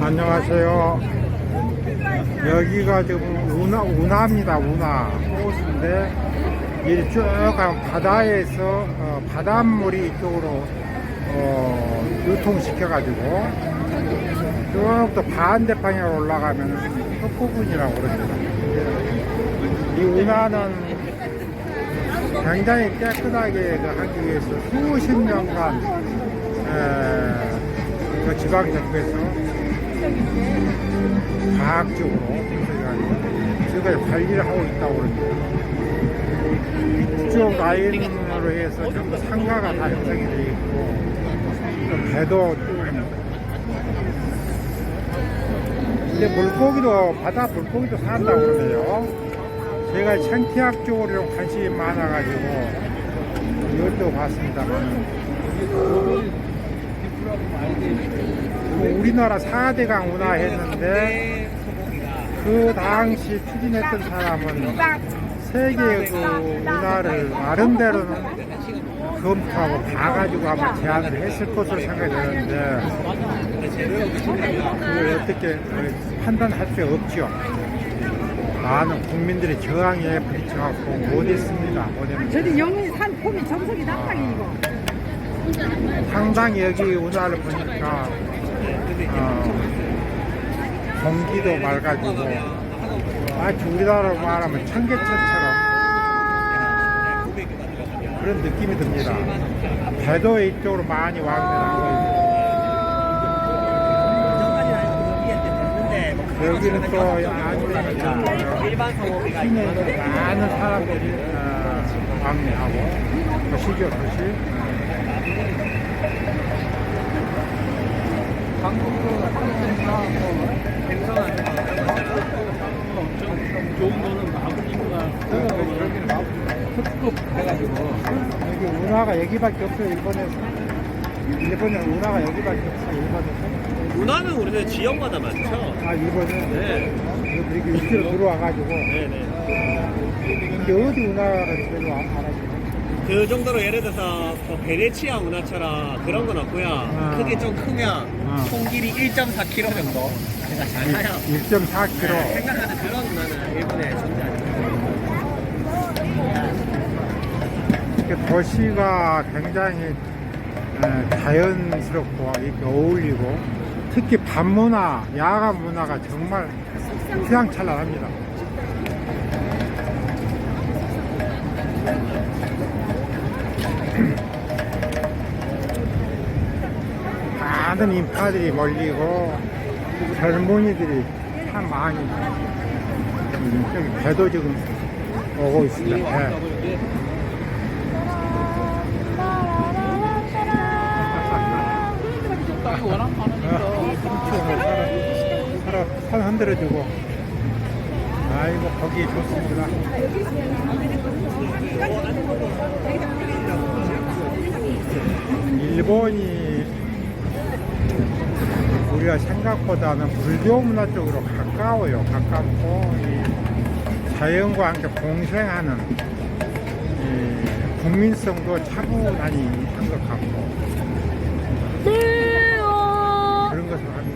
안녕하세요. 여기가 지금 운하, 운하입니다. 운하. 호수인데, 이리 쭉 바다에서, 어, 바닷물이 이쪽으로, 어, 유통시켜가지고, 쭉또 반대 방향으로 올라가면 흑부분이라고 그럽니다. 이 운하는 굉장히 깨끗하게 그 하기 위해서 수십 년간, 에, 그 지방정부에서 과학적으로 지금까지 관리를 하고 있다고 그럽니다. 이쪽 라인으로 해서 전부 상가가 다 형성이 되어 있고 또 배도 쭉 근데 물고기도 바다 물고기도 산다고 그러네요. 제가 청태학 쪽으로 좀 관심이 많아가지고 이것도 봤습니다만 우리나라 4대강 운하 했는데 그 당시 추진했던 사람은 세계 그 운하를 나름대로는 검토하고 봐가지고 아마 제안을 했을 것으로 생각이 되는데 그걸 어떻게 판단할 수 없죠. 많은 국민들이 저항에 부딪혀갖고 못했습니다. 저기 영희 산 폼이 정석이 남탕이 이거. 상당히 여기 운하를 보니까 어, 공기도 맑아지고. 마치 우리나라로 말하면 청계천처럼. 그런 느낌이 듭니다. 배도 이쪽으로 많이 왕래하고 여기는 또 아주 많은 사람들이 어, 왕래하고 도시죠 도시. 좋은 거는 마블링과 특급 해가지고 여기 운하가 여기밖에 없어요 일본에서. 일본에 운하가 여기밖에 없어요 일본에서. 문화는 우리는 지역마다 많죠. 아 일본은? 네, 이렇게 이쪽으로 들어와가지고. 네, 네. 이게 어디 별로 안 알아주고 그 정도로 예를 들어서 뭐 베네치아 문화처럼 그런 건 없고요. 아. 크게 좀 크면 아. 통길이 1.4km 정도. 그러니까 잘 가요. 1.4km 생각하는 그런 문화는 일본에 존재하죠. 도시가 굉장히 에, 자연스럽고 이렇게 어울리고 특히 밤문화, 야간 문화가 정말 휘황찬란합니다. 많은 인파들이 몰리고 젊은이들이 참 많이 음, 여기 배도 지금 오고 있습니다. 배. 서로 손 흔들어주고 아이고 거기 좋습니다 일본이 우리가 생각보다는 불교 문화 쪽으로 가까워요 가깝고 이 자연과 함께 공생하는 이 국민성도 차분하니 한 것 같고 그런 것을 하면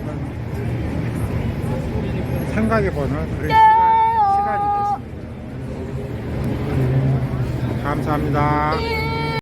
생각해보는 그런 시간, 시간이 됐습니다. 감사합니다.